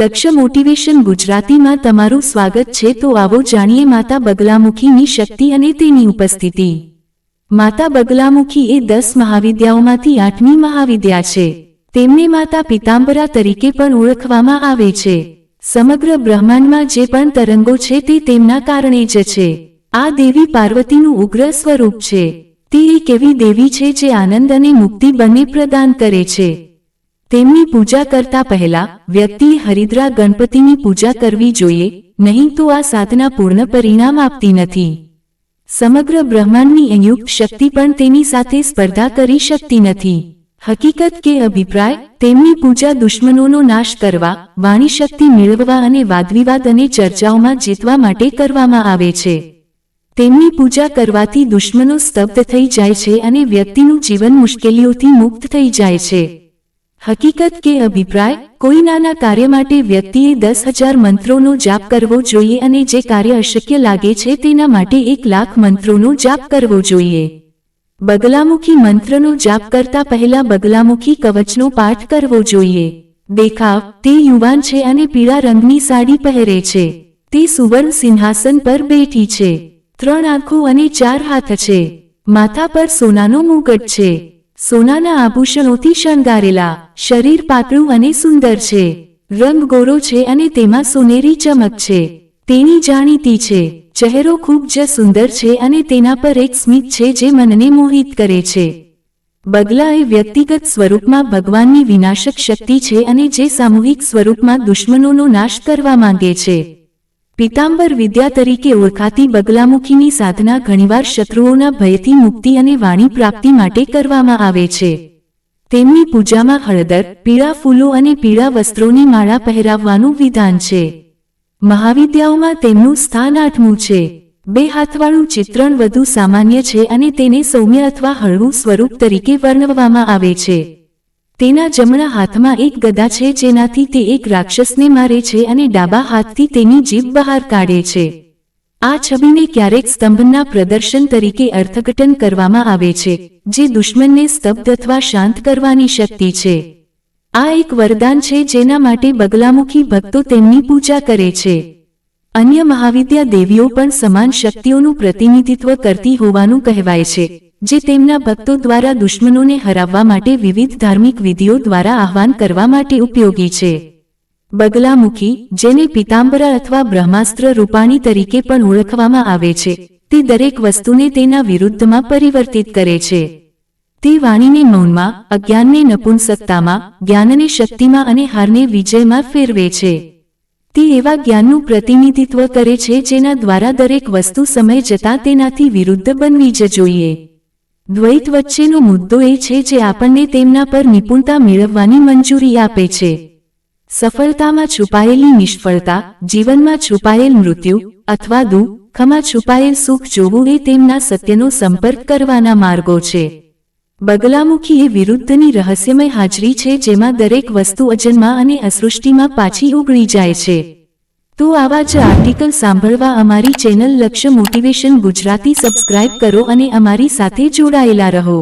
લક્ષ્ય મોટિવેશન ગુજરાતીમાં તમારું સ્વાગત છે તો આવો જાણીએ માતા બગલામુખીની શક્તિ અને તેની ઉપસ્થિતિ. માતા બગલામુખી એ દસ મહાવિદ્યાઓમાંથી આઠમી મહાવિદ્યા છે. તેમને માતા પિતાંબરા તરીકે પણ ઓળખવામાં આવે છે. સમગ્ર બ્રહ્માંડમાં જે પણ તરંગો છે તે તેમના કારણે જ છે. આ દેવી પાર્વતીનું ઉગ્ર સ્વરૂપ છે. તે એક એવી દેવી છે જે આનંદ અને મુક્તિ બંને પ્રદાન કરે છે. તેમની પૂજા કરતા પહેલા વ્યક્તિએ હરિદ્રા ગણપતિની પૂજા કરવી જોઈએ, નહીં તો આ સાધના પૂર્ણ પરિણામ આપતી નથી. સમગ્ર બ્રહ્માંડની અયુક્ત શક્તિ પણ તેની સાથે સ્પર્ધા કરી શકતી નથી. હકીકત કે અભિપ્રાય, તેમની પૂજા દુશ્મનોનો નાશ કરવા વાણી શક્તિ મેળવવા અને વાદવિવાદ અને ચર્ચાઓમાં જીતવા માટે કરવામાં આવે છે. તેમની પૂજા કરવાથી દુશ્મનો સ્તબ્ધ થઈ જાય છે અને વ્યક્તિનું જીવન મુશ્કેલીઓથી મુક્ત થઈ જાય છે. હકીકત કે અભિપ્રાય, કોઈ નાના કાર્ય માટે વ્યક્તિએ દસ હજાર મંત્રોનો જાપ કરવો જોઈએ અને જે કાર્ય અશક્ય લાગે છે તેના માટે એક લાખ મંત્રોનો જાપ કરવો જોઈએ. બગલામુખી મંત્રનો જાપ કરતા પહેલા બગલામુખી કવચનો પાઠ કરવો જોઈએ. દેખાવ, તે યુવાન છે અને પીળા રંગની સાડી પહેરે છે. તે સુવર્ણ સિંહાસન પર બેઠી છે. ત્રણ આંખો અને ચાર હાથ છે. માથા પર સોનાનો મુગટ છે. સોનાના આભૂષણોથી શણગારેલા, શરીર પાતળું અને સુંદર છે. રંગ ગોરો છે અને તેમાં સોનેરી ચમક છે. તેની જાણીતી છે, ચહેરો ખૂબ જ સુંદર છે અને તેના પર એક સ્મિત છે જે મનને મોહિત કરે છે. બગલા એ વ્યક્તિગત સ્વરૂપમાં ભગવાનની વિનાશક શક્તિ છે અને જે સામૂહિક સ્વરૂપમાં દુશ્મનોનો નાશ કરવા માંગે છે. પિતાંબર વિદ્યા તરીકે ઓળખાતી બગલામુખીની સાધના ઘણીવાર શત્રુઓના ભયથી મુક્તિ અને વાણી પ્રાપ્તિ માટે કરવામાં આવે છે. તેમની પૂજામાં હળદર, પીળા ફૂલો અને પીળા વસ્ત્રોની માળા પહેરાવવાનું વિધાન છે. મહાવિદ્યાઓમાં તેમનું સ્થાન આઠમું છે. બે હાથવાળું ચિત્રણ વધુ સામાન્ય છે અને તેને સૌમ્ય અથવા હળવું સ્વરૂપ તરીકે વર્ણવવામાં આવે છે. તેના જમણા હાથમાં એક ગદા છે જેનાથી તે એક રાક્ષસને મારે છે અને ડાબા હાથથી તેની જીભ બહાર કાઢે છે. આ છબીને ક્યારેક સ્તંભના પ્રદર્શન તરીકે અર્થઘટન કરવામાં આવે છે, જે દુશ્મનને સ્તબ્ધ અથવા શાંત કરવાની શક્તિ છે. આ એક વરદાન છે જેના માટે બગલામુખી ભક્તો તેમની પૂજા કરે છે. અન્ય મહાવિદ્યા દેવીઓ પણ સમાન શક્તિઓનું પ્રતિનિધિત્વ કરતી હોવાનું કહેવાય છે. જે તેમના ભક્તો દ્વારા દુશ્મનોને હરાવવા માટે વિવિધ ધાર્મિક વિધિઓ દ્વારા આહ્વાન કરવા માટે ઉપયોગી છે. બગલામુખી, જેને પિતાંબરા અથવા બ્રહ્માસ્ત્ર રૂપાણી તરીકે પણ ઓળખવામાં આવે છે, તે દરેક વસ્તુને તેના વિરુદ્ધમાં પરિવર્તિત કરે છે. તે વાણીને મૌનમાં, અજ્ઞાનને નપુંસકતામાં, જ્ઞાનને શક્તિમાં અને હારને વિજયમાં ફેરવે છે. તે એવા જ્ઞાનનું પ્રતિનિધિત્વ કરે છે જેના દ્વારા દરેક વસ્તુ સમય જતાં તેનાથી વિરુદ્ધ બનવી જ જોઈએ. દ્વૈત વચ્ચેનો મુદ્દો એ છે જે આપણને તેમના પર નિપુણતા મેળવવાની મંજૂરી આપે છે. સફળતામાં છુપાયેલી નિષ્ફળતા, જીવનમાં છુપાયેલ મૃત્યુ અથવા દુઃખમાં છુપાયેલ સુખ જોવું એ તેમના સત્યનો સંપર્ક કરવાના માર્ગો છે. બગલામુખી એ વિરુદ્ધની રહસ્યમય હાજરી છે જેમાં દરેક વસ્તુ અજન્મા અને અસૃષ્ટિમાં પાછી ઉગળી જાય છે. તો આવા જ આર્ટિકલ સાંભળવા અમારી ચેનલ લક્ષ્ય મોટિવેશન ગુજરાતી સબસ્ક્રાઇબ કરો અને અમારી સાથે જોડાયેલા રહો.